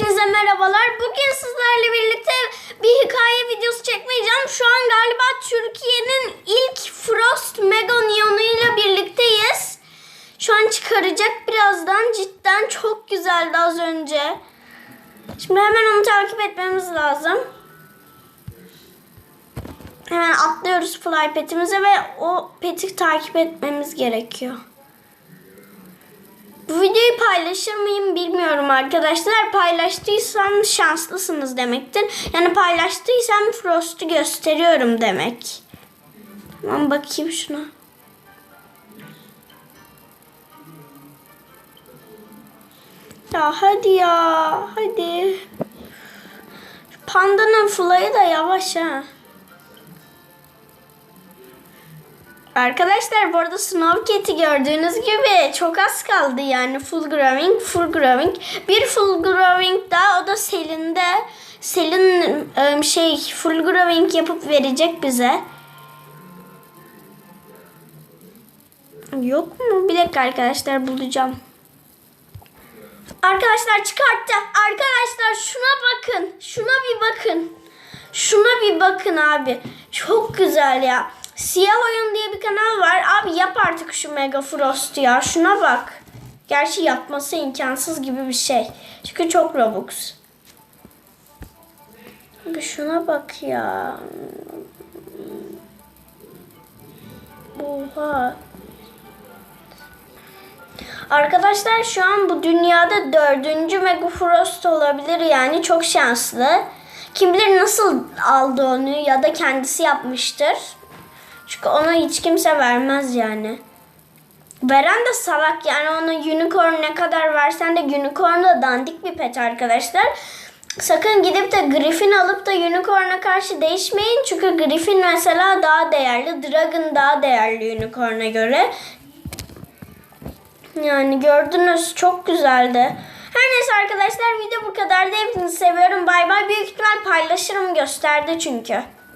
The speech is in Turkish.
Hepinize merhabalar. Bugün sizlerle birlikte bir hikaye videosu çekmeyeceğim. Şu an galiba Türkiye'nin ilk Frost Mega Neon'uyla birlikteyiz. Şu an çıkaracak birazdan. Cidden çok güzeldi az önce. Şimdi hemen onu takip etmemiz lazım. Hemen atlıyoruz fly petimize ve o peti takip etmemiz gerekiyor. Videoyu paylaşır mıyım bilmiyorum arkadaşlar. Paylaştıysam şanslısınız demektir. Yani paylaştıysam Frost'u gösteriyorum demek. Tamam bakayım şuna. Ya hadi ya hadi. Pandanın fly'ı da yavaş ha. Arkadaşlar bu arada Snow Cat'i gördüğünüz gibi çok az kaldı yani full growing, full growing. Bir full growing daha o da Selin'de. Selin ım, şey full growing yapıp verecek bize. Yok mu? Bir dakika arkadaşlar bulacağım. Arkadaşlar çıkarttı. Arkadaşlar şuna bakın. Şuna bir bakın. Şuna bir bakın abi. Çok güzel ya. Siyah Oyun diye bir kanal var. Abi yap artık şu Mega Frost ya. Şuna bak. Gerçi yapması imkansız gibi bir şey. Çünkü çok Robux. Abi şuna bak ya. Oha. Arkadaşlar şu an bu dünyada dördüncü Mega Frost olabilir yani çok şanslı. Kim bilir nasıl aldı onu ya da kendisi yapmıştır. Çünkü ona hiç kimse vermez yani. Veren de salak yani ona unicorn ne kadar versen de unicorn da dandik bir pet arkadaşlar. Sakın gidip de Griffin alıp da unicorn'a karşı değişmeyin. Çünkü Griffin mesela daha değerli. Dragon daha değerli unicorn'a göre. Yani gördünüz çok güzeldi. Her neyse arkadaşlar video bu kadar. Hepinizi seviyorum. Bay bay. Büyük ihtimal paylaşırım gösterdi çünkü.